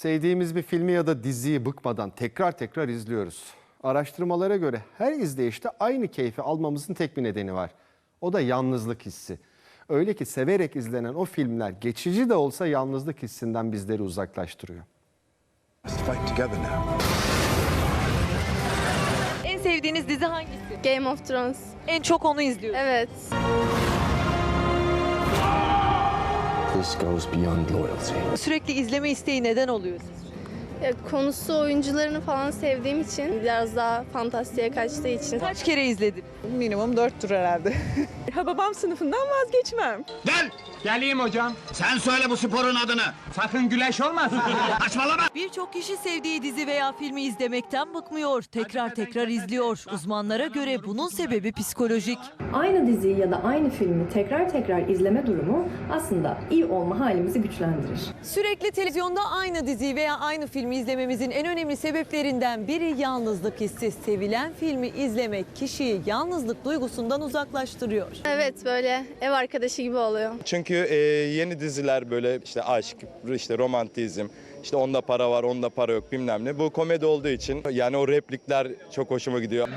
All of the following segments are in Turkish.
Sevdiğimiz bir filmi ya da diziyi bıkmadan tekrar tekrar izliyoruz. Araştırmalara göre her izleyişte aynı keyfi almamızın tek bir nedeni var. O da yalnızlık hissi. Öyle ki severek izlenen o filmler geçici de olsa yalnızlık hissinden bizleri uzaklaştırıyor. Let's fight together now. En sevdiğiniz dizi hangisi? Game of Thrones. En çok onu izliyorsunuz. Evet. This goes beyond loyalty. Sürekli izleme isteği neden oluyor sizce? Ya, konusu oyuncularını falan sevdiğim için biraz daha fantastiğe kaçtığı için. Kaç kere izledin? Minimum 4'tür herhalde. Hababam sınıfından vazgeçmem. Gel. Geleyim hocam. Sen söyle bu sporun adını. Sakın güleş olmasın. Saçmalama. Birçok kişi sevdiği dizi veya filmi izlemekten bıkmıyor. Tekrar tekrar izliyor. Uzmanlara göre bunun sebebi psikolojik. Aynı diziyi ya da aynı filmi tekrar tekrar izleme durumu aslında iyi olma halimizi güçlendirir. Sürekli televizyonda aynı diziyi veya aynı filmi izlememizin en önemli sebeplerinden biri yalnızlık hissi. Sevilen filmi izlemek kişiyi yalnızlık duygusundan uzaklaştırıyor. Evet böyle ev arkadaşı gibi oluyor. Çünkü e, yeni diziler böyle işte aşk, işte romantizm, işte onda para var, onda para yok bilmem ne. Bu komedi olduğu için yani o replikler çok hoşuma gidiyor.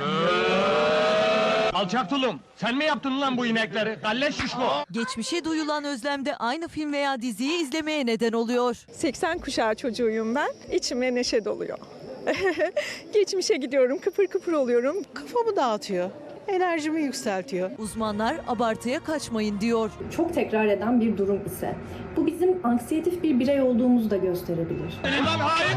Alçak tulum. Sen mi yaptın lan bu inekleri? Kalleş şişko. Geçmişe duyulan özlemde aynı film veya diziyi izlemeye neden oluyor. 80 kuşağı çocuğuyum ben. İçime neşe doluyor. Geçmişe gidiyorum, kıpır kıpır oluyorum. Kafamı dağıtıyor. Enerjimi yükseltiyor. Uzmanlar abartıya kaçmayın diyor. Çok tekrar eden bir durum ise bu bizim anksiyetif bir birey olduğumuzu da gösterebilir. Lan hain.